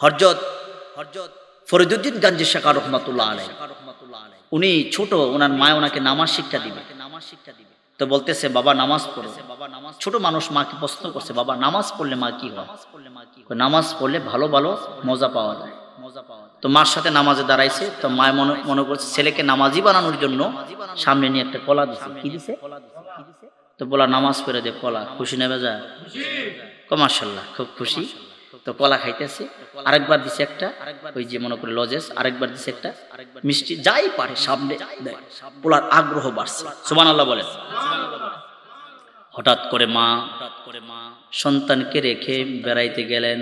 হরজত হরজত, ফরিদুদ্দিন গাঞ্জি শেখা রহমতুল্লাহ আলাই উনি ছোট, ওনার মা ওনাকে নামাজ শিক্ষা দিবে। নামাজ শিক্ষা দিবে তো বলতেছে, বাবা, নামাজ পড়ো। বাবা নামাজ ছোট মানুষ মাকে প্রশ্ন করছে, বাবা, নামাজ পড়লে মা কি হয়? নামাজ পড়লে ভালো ভালো মজা পাওয়া যায়। মজা পাওয়া তো মার সাথে নামাজে দাঁড়াইছে, তো মা মনে মনে করছে, ছেলেকে নামাজি বানানোর জন্য সামনে নিয়ে একটা কলা দিছে। কি দিছে? তো বলা, নামাজ পড়ে দে কলা, খুশি নেবে যায় কমার্শাল্লাহ খুব খুশি। তো কলা খাইতেছে। আরেকবার দিছে একটা, ওই যে মনে করে লজেস, আরেকবার দিছে একটা মিষ্টি, যাই পারে সামনে। পোলার আগ্রহ বাড়ছে। সুবান আল্লাহ বলেন। হঠাৎ করে মা হঠাৎ করে মা সন্তানকে রেখে বেড়াইতে গেলেন।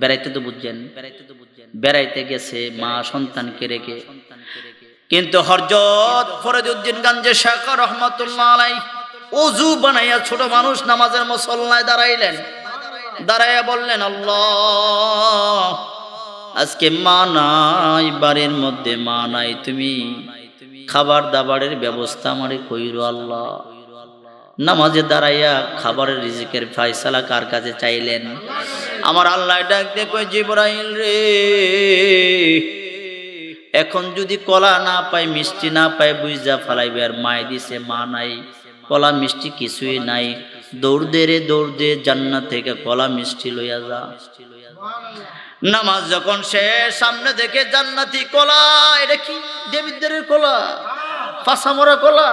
বেড়াইতে তো বুঝছেন, বেড়াইতে গেছে মা সন্তানকে রেখে। কিন্তু হরজত ফরজউদ্দিন গাঞ্জে শেখ রহমতুল্লাহ আলাই অজু বানাইয়া ছোট মানুষ নামাজের মুসল্লায় দাঁড়াইলেন। দাঁড়াইয়া বললেন, আল্লাহ, আজকে মা নাই, বাড়ির মধ্যে মা নাই, তুমি খাবার দাবারের ব্যবস্থা আমারে কইরো আল্লাহ। নামাজে দাঁড়াইয়া খাবারের রিজিকের ফাইসালা কার কাছে চাইলেন? আমার আল্লাহ ডাক দেখো জিব্রাইল রে, এখন যদি কলা না পাই মিষ্টি না পাই বুঝা ফালাইবে, আর মায় দিছে মা নাই, কলা মিষ্টি কিছুই নাই দৌড় দে রে, দৌড় দে, জান্নাত থেকে কলা মিষ্টি লইয়া যা। নামাজ যখন সে সামনে দেখে জান্নাতি কলা, এটা কি? দেবীদের কলা? পাশামরা কলা?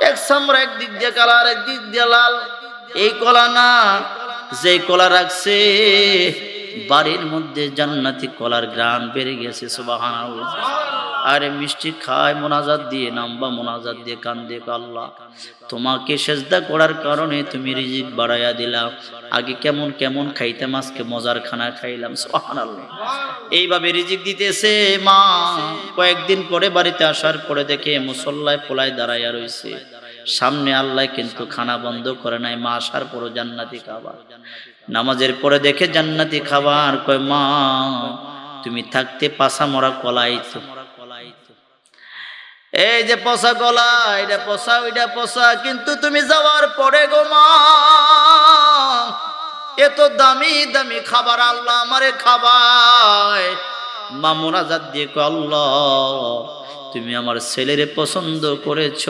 এক সামরা একদিক দিয়ে কালার একদিক দিয়ে লাল। এই কলা না যে কলা রাখছে বাড়ির মধ্যে জান্নাতি কলার গ্রাম বেড়ে গেছে সুবাহান আরে মিষ্টি খায় মোনাজাত দিয়ে নাম্বা মোনাজাত দিয়ে কান দিয়ে আল্লাহ। তোমাকে সেজদা করার কারণে তুমি রিজিক বাড়াইয়া দিলা। আগে কেমন কেমন খাইতাম আজকে মজার খানা খাইলাম সুবহান আল্লাহ এইভাবে রিজিক দিতেছে মা। কয়েকদিন পরে বাড়িতে আসার পরে দেখে মুসল্লায় পোলায় দাঁড়াইয়া রইছে। সামনে আল্লাহ কিন্তু খানা বন্ধ করে নাই, মা আসার পরও জান্নাতি খাবার। নামাজের পরে দেখে জান্নাতি খাবার, কয়, মা, তুমি থাকতে পাশা মরা কলাইতো এই যে পচা গলা এটা পচা ওইটা পচা কিন্তু তুমি যাওয়ার পরে গো মা, এত দামি দামি খাবার আল্লাহ আমারে খাবায় মা মোনাজাত দিয়ে আল্লাহ, তুমি আমার ছেলেরে পছন্দ করেছ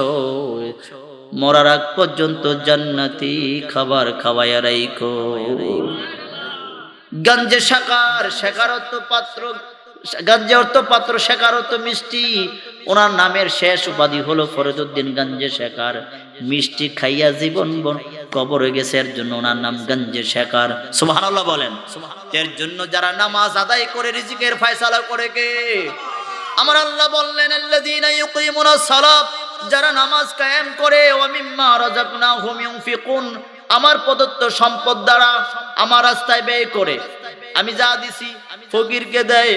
মরার আগ পর্যন্ত জান্নাতি খাবার খাওয়াইয়া রাইখো। গঞ্জে শাকার শেখারত পাত্র, গঞ্জে অর্থ পাত্র, শেখারত মিষ্টি। ওনার নামের শেষ উপাধি হলো ফরজউদ্দিন গঞ্জে শেখার। মিষ্টি খাইয়া জীবন বন কবরে গেছে, এর জন্য ওনার নাম গঞ্জে শেখার। সুবহানাল্লাহ বলেন, এর জন্য যারা নামাজ আদায় করে, রিজিকের ফয়সালা করে কে? আমার আল্লাহ বললেন, আল্লাযীনা ইউকিমুনাস সালাত। যারা নামাজ কায়েম করে ওয়া মিম্মা রাযাকনাহুম ইউনফিকুন, আমার প্রদত্ত সম্পদ দ্বারা আমার রাস্তায় ব্যয় করে। আমি যা দিছি, ফকিরকে দেয়,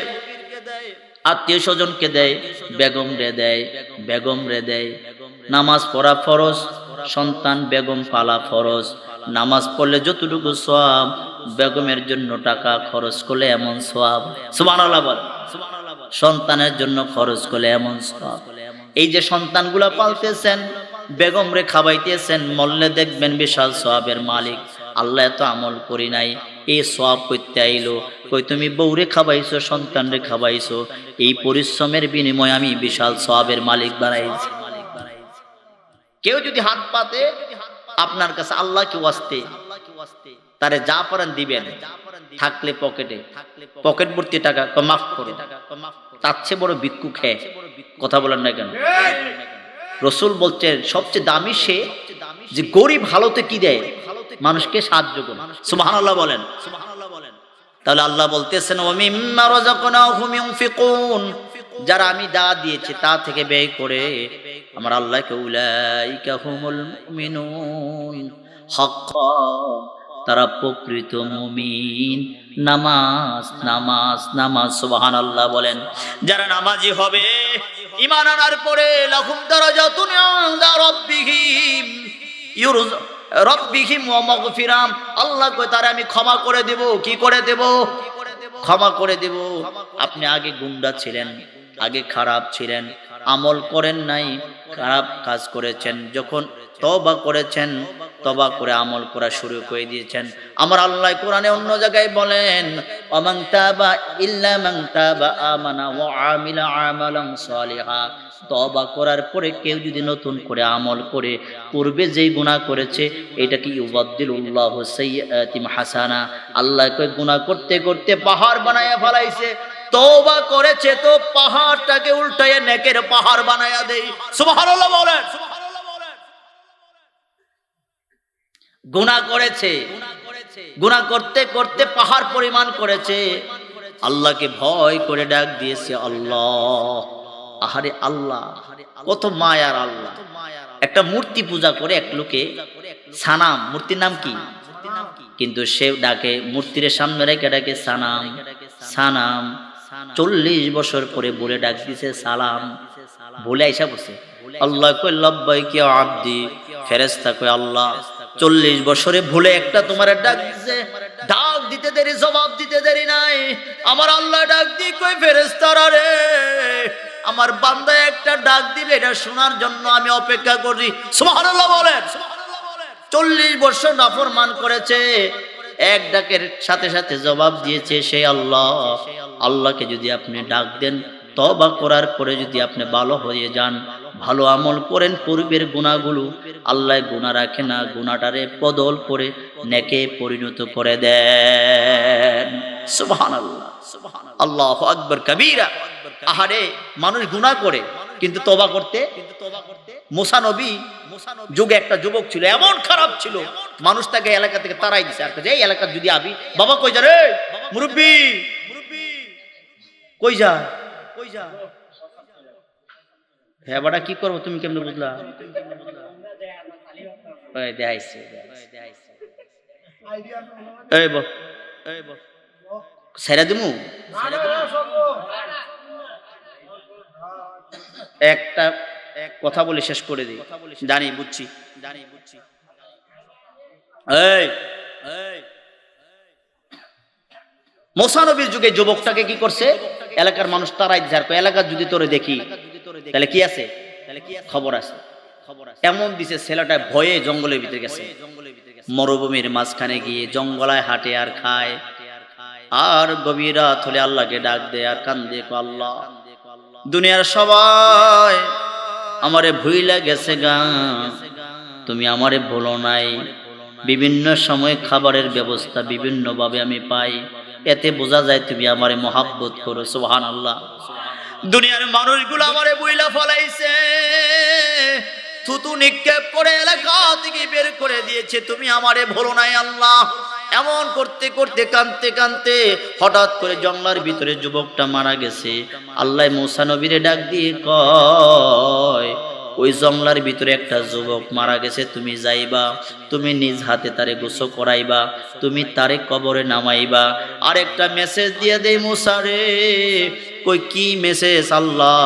আত্মীয় স্বজনকে দেয় বেগম রে দেয় বেগম রে দেয়। নামাজ পড়া ফরজ, সন্তান বেগম পালা ফরজ। নামাজ পড়লে যতটুকু সোয়াব বেগমের জন্য টাকা খরচ করলে এমন সোয়াব সুবহানাল্লাহ বল। সন্তানের জন্য খরচ করলে এমন সোয়াব এই যে সন্তানগুলা পালতেছেন, বেগম রে খাবাইতেছেন মল্লে দেখবেন বিশাল সোয়াবের মালিক। আল্লাহ এত আমল করি নাই, এই সোয়াব করতে আইলো। কই তুমি বউরে খাওয়াইছো, সন্তান রে খাওয়াইছো, এই পরিশ্রমের বিনিময়ে আমি বিশাল সোয়াবের মালিক বানাইছি। কেউ যদি হাত পাতে, আপনার কাছে আল্লাহ কেউ আসতে তারে যা পারেন দিবেন। থাকলে পকেটে পকেট ভর্তি টাকা ক মাফ করো। তার চেয়ে বড় ভিক্ষু খেয়ে কথা বলেন না কেন? রসুল বলছেন সবচেয়ে দামি সে যে গরিব হালতে কি দেয়? মানুষকে সাহায্য করে। সুবহানাল্লাহ বলেন। তাহলে আল্লাহ বলতেছেন যারা আমি দা দিয়েছি তা থেকে ব্যয় করে আমার আল্লাহকে উলাইকা হুমুল মুমিনুন। হাক্কা তারা প্রকৃত মুমিন। নামাজ নামাজ নামাজ সুবহান আল্লাহ বলেন। যারা নামাজি হবে ইমান আনার পরে লাহুম দারাজাতুন ইনদা রাব্বিহিম। ইউরজ রব্বিহিম ওয়া মাগফিরাম। আল্লাহ কয়, তারা আমি ক্ষমা করে দেব। কি করে দেব? ক্ষমা করে দেব। আপনি আগে গুন্ডা ছিলেন। আগে খারাপ ছিলেন, আমল করেন নাই, খারাপ কাজ করেছেন, যখন তওবা করেছেন তবা করে আমল করা শুরু করে দিয়েছেন। আমার আল্লাহ কোরআনে অন্য জায়গায় বলেন অমাং তাবা ইল্লা মান তাবা আমানা ওয়া আমিলা আমালান সালিহা। তবা করার পরে কেউ যদি নতুন করে আমল করে, পূর্বে যেই গুনাহ করেছে, এটা কি ইউবাদদিলুল্লাহু সাইয়্যাতিম হাসানা? আল্লাহ কই গুনাহ করতে করতে পাহাড় বানায়া ফেলাইছে। তওবা করেছে তো পাহাড়টাকে উল্টাইয়া নেকের পাহাড় বানায়া দেই। সুবহানাল্লাহ বলেন। গুনাহ করেছে। গুনাহ করতে করতে পাহাড় পরিমাণ করেছে। আল্লাহকে ভয় করে ডাক দিয়েছে, আল্লাহ, আহারে আল্লাহ, কত মায়ার আল্লাহ। একটা মূর্তি পূজা করে এক লোকে, সানাম, মূর্তির নাম কি? কিন্তু সে ডাকে, মূর্তির সামনে রেখে ডাকে, সানাম সানাম। চল্লিশ বছর পরে বলে ডাক দিছে সালাম। বলে আইসা বসে। আল্লাহ কই লব্বাই কি আব্দি? ফেরেস্তা কই আল্লাহ, চল্লিশ বছরে ভুলে একটা তোমার ডাক দিছে ডাক দিতে দেরি, জবাব দিতে দেরি নাই। আমার আল্লাহ ডাক দি কই ফেরেস্তারা রে, আমার বান্দা একটা ডাক দিবে, এটা শোনার জন্য আমি অপেক্ষা করি সুবহানাল্লাহ বলেন। চল্লিশ বছর নাফরমান করেছে। এক ডাকের সাথে সাথে জবাব দিয়েছে, সেই আল্লাহ। আল্লাহকে যদি আপনি ডাক দেন তবা করার পরে যদি আপনি ভালো হয়ে যান, ভালো আমল করেন, পূর্বের গুণাগুলো আল্লাহ গুণা রাখে না, গুণাটারে বদল করে নেকে পরিণত করে দেন। সুবহান আল্লাহ আল্লাহ আকবর, কবিরা। আহারে, মানুষ গুণা করে। কিন্তু তবা করতে, মোসা নবী যুগে একটা যুবক ছিল, এমন খারাপ ছিল, মানুষ তাকে এলাকা থেকে তারাই দিছে। আর এই এলাকা যদি আবি, বাবা কই যা রে মুরব্বী, কই যা? কই যা হ্যাঁ বাটা কি করব? তুমি কেমনে বুঝলা? দেখাইছে এই বল এই বল সেরা দিমু। একটা এক কথা বলে শেষ করে দিই। জানি বুঝছি। জানি বুঝছি। এই মোসানবীর যুগে যুবকটাকে কি করছে? এলাকার মানুষ তারাই করে এলাকার যদি তোরে দেখি তাহলে কি আছে? তাহলে কি খবর আছে। এমন দিছে ছেলেটা ভয়ে জঙ্গলের ভিতরে গেছে। মরুভূমির মাঝখানে গিয়ে জঙ্গলায় হাঁটে আর খায়। আর গভীর রাত হলে আল্লাহকে ডাক দে আর কান্দে আল্লাহ দুনিয়ার সবাই আমারে ভুইলা গেছে গা। তুমি আমারে ভুলো নাই। বিভিন্ন সময় খাবারের ব্যবস্থা বিভিন্ন ভাবে আমি পাই। এতে বোঝা যায় তুমি আমারে মহাব্বত করো সোহান আল্লাহ দুনিয়ার মানুষগুলো আমারে বইলা ফলাইছে। থুতু নিক্ষেপ করে এলাকা থেকে বের করে দিয়েছে। তুমি আমারে ভুলো নাই, আল্লাহ। এমন করতে করতে কানতে কানতে হঠাৎ করে জঙ্গলার ভিতরে যুবকটা মারা গেছে। আল্লাহ মুসা নবীরে ডাক দিয়ে কয়, ওই জঙ্গলার ভিতরে একটা যুবক মারা গেছে, তুমি যাইবা, তুমি নিজ হাতে তারে গোসো করাইবা, তুমি তারে কবরে নামাইবা। আর একটা মেসেজ দিয়ে দেই মুসারে কই, কি মেসেজ আল্লাহ?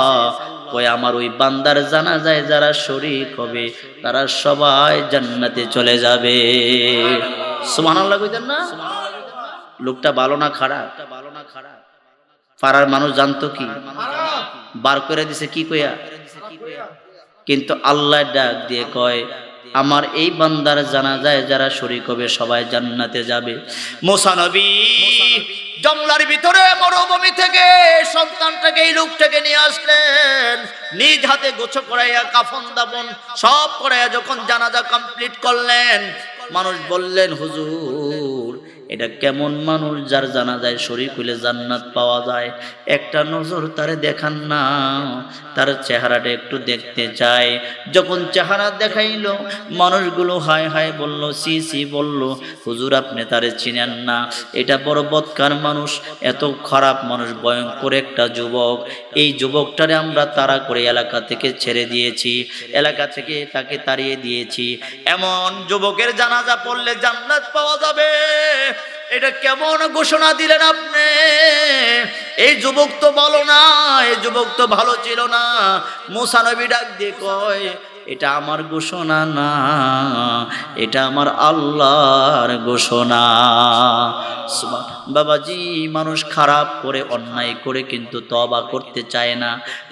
কই, আমার ওই বান্দার জানা যায় যারা শরীক হবে, তারা সবাই জান্নাতে চলে যাবে। না লোকটা ভালো না? খারাপ ভালো না খারাপ? পাড়ার মানুষ জানতো কি? বার করে দিছে কি কইয়া? কিন্তু আল্লাহ ডাক দিয়ে কয়, আমার এই বান্দার জানা যায় যারা শরিক হবে, সবাই জান্নাতে যাবে। মোসানবী জঙ্গলার ভিতরে মরুভূমি থেকে সন্তানটাকে, এই লোকটাকে নিয়ে আসলেন। নিজ হাতে গোছ করাইয়া, কাফন দাপন সব করাইয়া যখন জানাজা কমপ্লিট করলেন মানুষ বললেন হুজুর এটা কেমন মানুষ যার জানা যায়, শরীর খুলে জান্নাত পাওয়া যায়। একটা নজর তারে দেখান না, তার চেহারাটা একটু দেখতে চায়। যখন চেহারা দেখাইলো, মানুষগুলো হায় হায় বলল, সি সি বলল, হুজুর, আপনি তারে চিনেন না। এটা বড় বৎকার মানুষ, এত খারাপ মানুষ, ভয়ঙ্কর একটা যুবক। এই যুবকটারে আমরা তাড়া করে এলাকা থেকে ছেড়ে দিয়েছি, এলাকা থেকে তাকে তাড়িয়ে দিয়েছি। এমন যুবকের জানাজা পড়লে জান্নাত পাওয়া যাবে। এটা কেমন ঘোষণা দিলেন আপনি? এই যুবক তো বলো না, এই যুবক তো ভালো ছিল না। মুসানবী ডাক দিয়ে কয়, এটা আমার ঘোষণা না, এটা আমার আল্লাহর ঘোষণা। বাবাজি, মানুষ খারাপ করে, অন্যায় করে কিন্তু তবা করতে চায় না।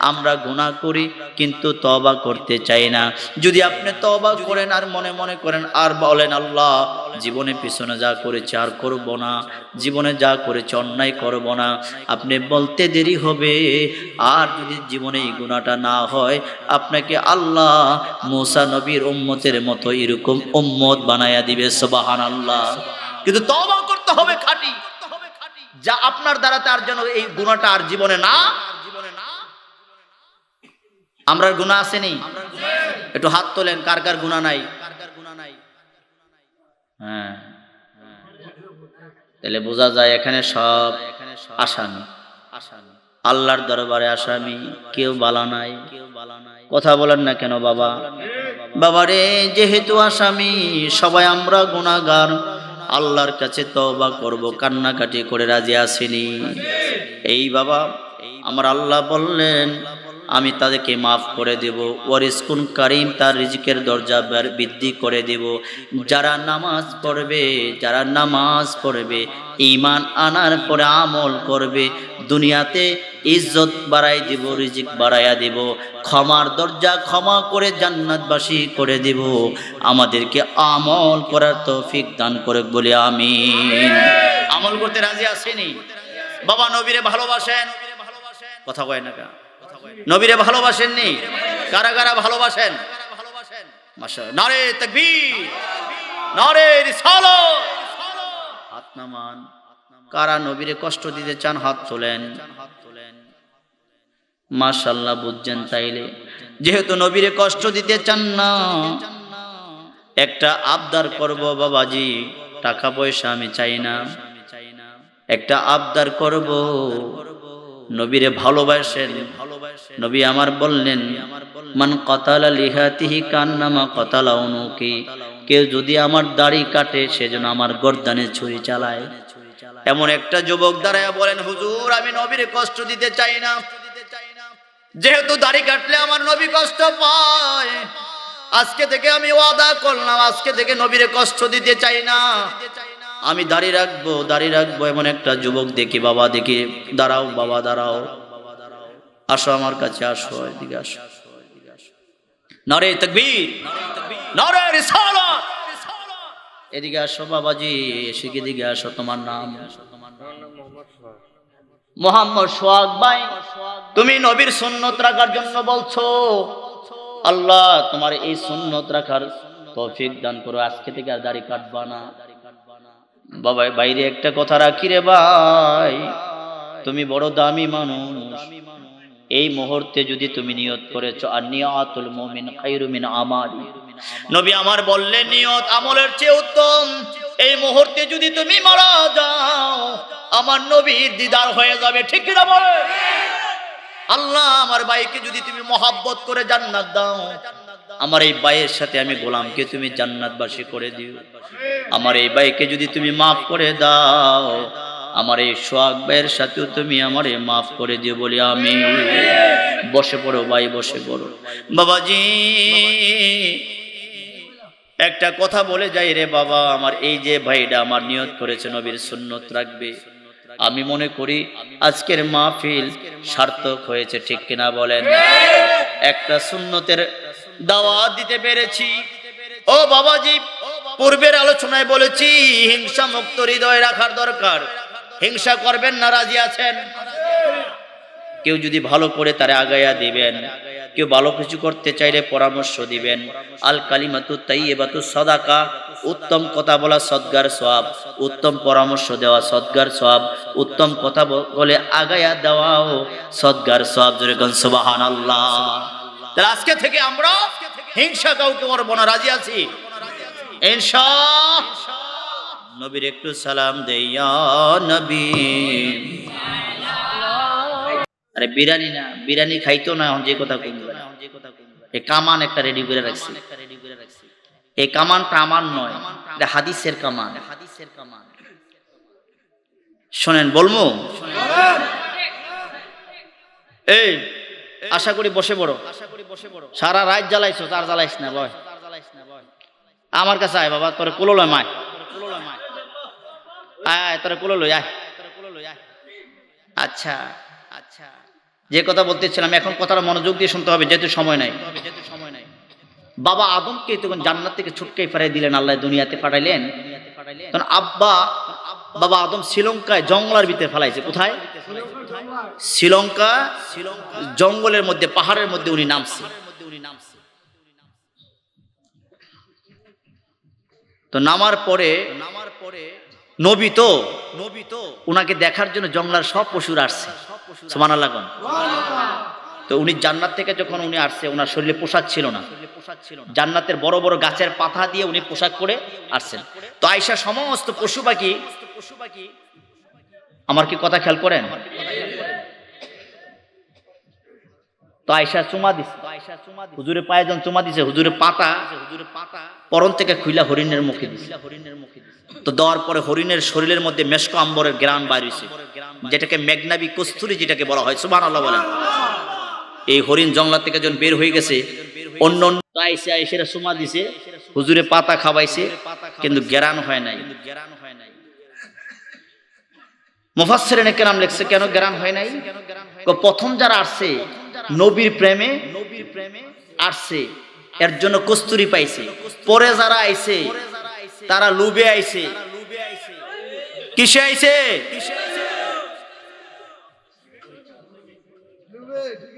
আমরা গুনাহ করি কিন্তু তবা করতে চাই না। যদি আপনি তবা করেন আর মনে মনে করেন, আর বলেন, আল্লাহ জীবনে পিছনে যা করেছে আর করব না, জীবনে যা করেছে অন্যায় করব না। আপনি বলতে দেরি হবে, আর যদি জীবনে এই গুণাটা না হয়, আপনাকে আল্লাহ মুসা নবীর উম্মতের মতো এরকম উম্মত বানায়া দিবে সুবাহান আল্লাহ কিন্তু তবা করতে হবে খাঁটি, যা আপনার দ্বারা তার জন্য এই গুণাটা আর জীবনে না আমরা গুণা আসেনি একটু হাত তোলেন, কার কার গুণা নাই? হ্যাঁ। তাহলে বোঝা যায় এখানে সব আসামি। আসামি আল্লাহর দরবারে আসামি, কেউ বালা নাই। কেউ বালা নাই কথা বলেন না কেন বাবা? বাবারে, যেহেতু আসামি, সবাই আমরা গুণাগার আল্লাহর কাছে তওবা করব, কান্নাকাটি করে রাজি আসেনি এই বাবা, আমার আল্লাহ বললেন আমি তাদেরকে মাফ করে দেব। ওয়ারিসকুন কারিম তার রিজিকের দরজা বৃদ্ধি করে দেব। যারা নামাজ পড়বে, যারা নামাজ পড়বে ইমান আনার পরে আমল করবে, দুনিয়াতে ইজ্জত বাড়াই দিব, রিজিক বাড়াইয়া দেব। ক্ষমার দরজা ক্ষমা করে জান্নাতবাসী করে দেব। আমাদেরকে আমল করার তৌফিক দান করে বলে আমি আমল করতে রাজি আসেনি বাবা নবীরে ভালোবাসেন? কথা কয় না নবীরে ভালোবাসেন নি কারা কারা ভালোবাসেন? নারে তাকবীর হাত কারা নবীরে কষ্ট দিতে চান, হাত তোলেন। মাশাল্লাহ বুঝছেন তাইলে? যেহেতু নবীরে কষ্ট দিতে চান না, একটা আবদার করব বাবাজি, টাকা পয়সা আমি চাই না। একটা আবদার করব, নবীরে ভালোবাসেন। নবী আমার বললেন, মান কতালা লিহাতিহি কান্নামা কতালা অনুকি কেউ যদি আমার দাড়ি কাটে সেজন্য আমার গর্দানে ছুরি চালায়। এমন একটা যুবক দাঁড়ায় বলেন, হুজুর, আমি নবীরে কষ্ট দিতে চাই না। যেহেতু দাড়ি কাটলে আমার নবী কষ্ট পায়, আজকে থেকে আমি ওয়াদা করলাম, আজকে থেকে নবীরে কষ্ট দিতে চাই না। আমি দাড়ি রাখব দাড়ি রাখব, এমন একটা যুবক দেখি, বাবা দেখি, দাঁড়াও বাবা, দাঁড়াও। আসো আমার কাছে, আসো, এদিকে আসো। নরে তকবীর এদিকে আসো বাবাজি এসে এদিকে আসো তোমার নাম। মোহাম্মদ সোহাগ ভাই, তুমি নবীর সুন্নত রাখার জন্য বলছো? আল্লাহ তোমার এই সুন্নত রাখার তৌফিক দান করো, আজকে থেকে আর দাড়ি কাটবা না। বাবা, বাইরে একটা কথা রাখি রে ভাই, তুমি বড় দামি মানুষ। এই মুহূর্তে যদি তুমি নিয়ত করেছ, আর নিয়াতুল মুমিন খাইরু মিন আমালি। নবী আমার বললেন, নিয়ত আমলের চেয়ে উত্তম। এই মুহূর্তে যদি তুমি মারা যাও, আমার নবীর দিদার হয়ে যাবে, ঠিক কিনা বলে? আল্লাহ আমার ভাইকে যদি তুমি মহাব্বত করে জান্নাত দাও, আমার এই ভাইয়ের সাথে আমি গোলামকে তুমি জান্নাতবাসী করে দিও। আমার এই ভাইকে যদি তুমি মাফ করে দাও আমার এই সোহাগ ভাইয়ের সাথেও তুমি আমার মাফ করে দিও বলি আমি বসে পড়ো ভাই, বসে পড়ো। বাবাজি, একটা কথা বলে যাই রে বাবা, আমার এই যে ভাইটা আমার নিয়ত করেছে নবীর সুন্নত রাখবে। আমি মনে করি আজকের মাহফিল সার্থক হয়েছে, ঠিক কিনা বলেন? একটা সুন্নতের দাওয়াত দিতে পেরেছি। ও বাবাজি, পূর্বের আলোচনায় বলেছি, হিংসা মুক্ত হৃদয় রাখার দরকার। হিংসা করবেন না, রাজি আছেন? কেউ যদি ভালো করে তারে আগাইয়া দিবেন, কেউ ভালো কিছু করতে চাইলে পরামর্শ দিবেন। আল কালিমাতু তাইয়েবাতু সদাকা, উত্তম কথা বলা সদ্গার সওয়াব, উত্তম পরামর্শ দেওয়া সদ্গার সব উত্তম কথা বলে আগাইয়া দেওয়াও সদ্গার সওয়াব। জোরে সুবহানাল্লাহ। তাহলে আজকে থেকে আমরা হিংসা কাউকে করব না, রাজি আছি? ইনশা নবীর একটু সালাম নবী। আরে বিরিয়ানি না, বিরিয়ানি খাইতো না, যে কথা কইবে এই কামান একটা রেডি করে রাখছি। এই কামানটা আমার নয় হাদিসের কামান হাদিসের কামান। শোনেন, বলমু? এই, আশা করি বসে বড় আশা করি বসে বড় সারা রাত জ্বালাইছো, তার জ্বালাইস না, বয়। আমার কাছে আয় বাবা, তোর কুলো লয়, মায়। তোর কুলো লই, আয়। আচ্ছা আচ্ছা। যে কথা বলতেছিলাম, এখন কথাটা মনোযোগ দিয়ে শুনতে হবে, যেহেতু সময় নাই। বাবা আদমকে তখন জান্নাত থেকে ফেরাই দিলেন, আল্লাহ দুনিয়াতে তখন আব্বা, বাবা আদম শ্রীলঙ্কায় জঙ্গলার ভিতরে ফেলাইছে। কোথায়? শ্রীলঙ্কা, জঙ্গলের মধ্যে, পাহাড়ের মধ্যে উনি নামছে। তো নামার পরে নামার পরে নবী তো নবী তো উনাকে দেখার জন্য জঙ্গলার সব পশুর আসছে। সমান তো উনি জান্নাত থেকে যখন উনি আসছে ওনার শরীরে পোশাক ছিল না। জান্নাতের বড় বড় গাছের পাতা দিয়ে উনি পোশাক পরে আসছেন। তো আয়সা সমস্ত পশু পাখি পশু পাখি, আমার কি কথা খেয়াল করেন? তো আয়সা চুমা দিছে। হুজুরে পায়ে যখন চুমা দিছে, হুজুরে পাতা হুজুরে পাতা পরন থেকে খুইলা হরিণের মুখে দিছে। হরিণের মুখে তো দেওয়ার পরে হরিণের শরীরের মধ্যে মেশক আম্বরের গ্রাম বাইরেছে যেটাকে মেঘনাবি কস্তুরি যেটাকে বলা হয় সুবহান আল্লাহ বলেন। এই হরিণ জঙ্গলা থেকে যখন বের হয়ে গেছে, অন্য অন্য আইসে আইসেরা সুমা দিছে, হুজুরে পাতা খাওয়াইছে, কিন্তু জ্ঞান হয় নাই। জ্ঞান হয় নাই মুফাসসিরিন কেরাম লিখছে, কেন জ্ঞান হয় নাই? প্রথম যারা আসছে নবীর প্রেমে নবীর প্রেমে আসছে, এর জন্য কস্তুরি পাইছে। পরে যারা আইছে, তারা লুবে আইছে। কিসে আইছে?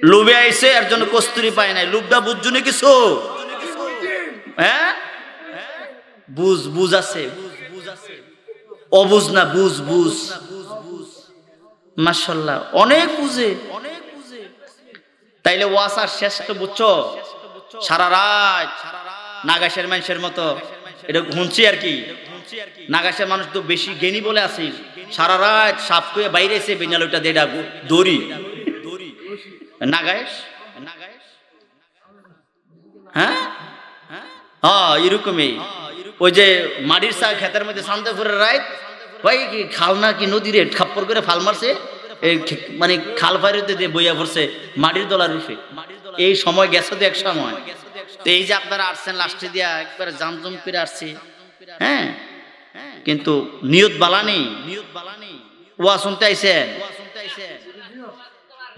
লুবে আইছে, এর জন্য কস্তুরি পায় নাই। লুবটা বুঝছ না কিছু? হ্যাঁ? বুঝ বুঝ আছে। অবুঝ না, বুঝ বুঝ। বুঝে অনেক বুঝে। তাইলে ওয়াসার শেষ তো বুঝছ? সারা রাত নাগাসের মানুষের মতো। এটা শুনছি আর কি? নাগাসের মানুষ তো বেশি জ্ঞানী বলে আছে। সারা রাত সাপ করে বাইরে এসে বেঞ্জালুটা দড়ি। নাগায়েশ নাগায়েশ হ্যাঁ? হ্যাঁ এরকমই। ওই যে মাটির শাক খেতের মধ্যে শান্তপুরের রাত ভাই কি খাল না কি নদীরে খাপ্পর করে ফাল মারছে? এই মানে খাল ফাইরিতে দিয়ে বইয়া পড়ছে, মাটির দলার রূপে। এই সময় গেছে তো এক সময়। এই যে আপনারা আসছেন লাস্টে দিয়া একবার জামজম করে আসছে। হ্যাঁ? কিন্তু নিয়ত বালানি নিয়ত বালানি ওয়া শুনতে আইছেন?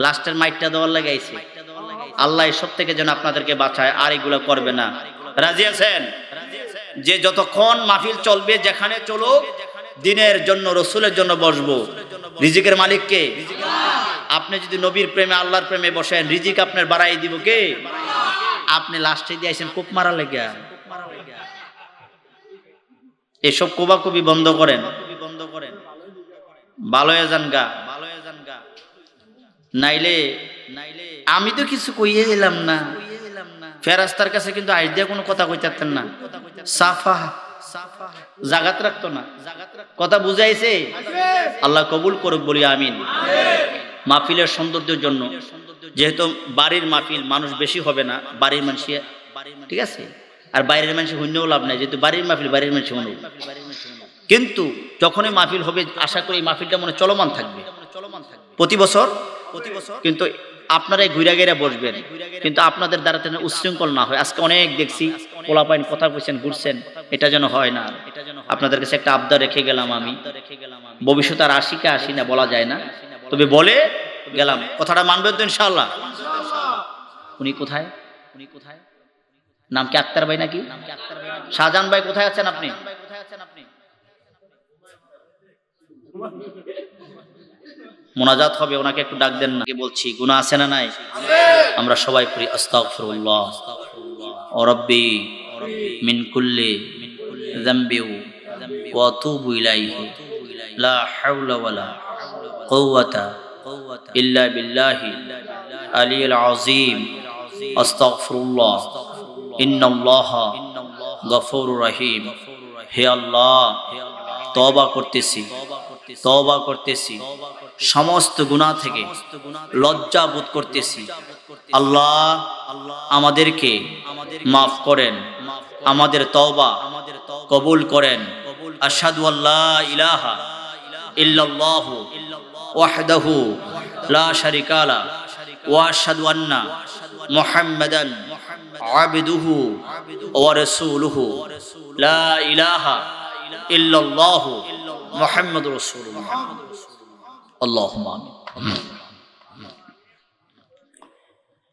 লাস্টের মাইটটা দেওয়ার লাগে আইছে। আল্লাহ এসব থেকে যেন আপনাদেরকে বাঁচায়, আর এগুলো করবে না। রাজি আছেন? যে যতক্ষণ মাহফিল চলবে, যেখানে চলুক, দিনের জন্য, রসুলের জন্য বসবো। রিজিকের মালিককে আপনি যদি নবীর প্রেমে, আল্লাহর প্রেমে বসেন, রিজিক আপনার বাড়াই দিব কে? আপনি লাস্টে দিয়ে আইসেন কোপ মারা লেগে। এসব কোবাকুবি বন্ধ করেন। বন্ধ করেন যান গা। যান গা নাইলে নাইলে আমি তো কিছু কইয়ে দিলাম না। ফেরাস্তার কাছে কিন্তু আইডিয়া কোনো কথা কইতাতেন না। সাফা। জাগাত রাখতো না। জাগাত কথা বুঝাইছে? আল্লাহ কবুল করুক বলি আমিন। মাহফিলের সৌন্দর্যের জন্য যেহেতু বাড়ির মাহফিল মানুষ বেশি হবে না বাড়ির মানুষ ঠিক আছে? আর বাইরের মানুষ শূন্যও লাভ নাই যেহেতু বাড়ির মাহফিল বাড়ির মানুষ শুনু কিন্তু যখনই মাহফিল হবে আশা করি মাহফিলটা মনে চলমান থাকবে। প্রতি বছর প্রতি বছর কিন্তু আপনারাই ঘুরা গেরা বসবেন। কিন্তু আপনাদের দ্বারা যেন উচ্ছৃঙ্খল না হয়। আজকে অনেক দেখছি পোলাপাইন কথা বলছেন ঘুরছেন এটা যেন হয় না। আপনাদের কাছে একটা আবদার রেখে গেলাম আমি। ভবিষ্যতে আর আসি কে আসি না বলা যায় না। তবে বলে গেলাম, কথাটা মানবেন তো ইনশাল্লাহ উনি কোথায়? উনি কোথায় নাম কি আক্তার ভাই নাকি? শাহজাহান ভাই কোথায় আছেন আপনি? মোনাজাত হবে, ওনাকে একটু ডাক দেন না। বলছি, গুনাহ আছে না নাই? আমরা সবাই করি আস্তাগফিরুল্লাহ। ও রব্বি, মিন কুল্লি যামবি ওয়া আতুবু ইলাইহি লা হাওলা ওয়ালা কুওয়াতা ইল্লা বিল্লাহি আলিয়্যিল আযীম আস্তাগফিরুল্লাহ ইন্নাল্লাহা গফুরুর রহিম হে আল্লাহ, তওবা করতেছি। তওবা করতেছি। সমস্ত গুনাহ থেকে লজ্জা বোধ করতেছি। আল্লাহ আমাদেরকে মাফ করেন। আমাদের তওবা কবুল করেন। আশহাদু আল্লাহ ইলাহা ইল্লাল্লাহু ওয়াহদাহু লা শারিকা লা ওয়া আশহাদু আন্না মুহাম্মাদান আবদুহু ওয়া রাসূলুহু। লা ইলাহা ইল্লাল্লাহু মুহাম্মাদুর রাসূলুল্লাহ। আল্লাহুম্মা আমিন।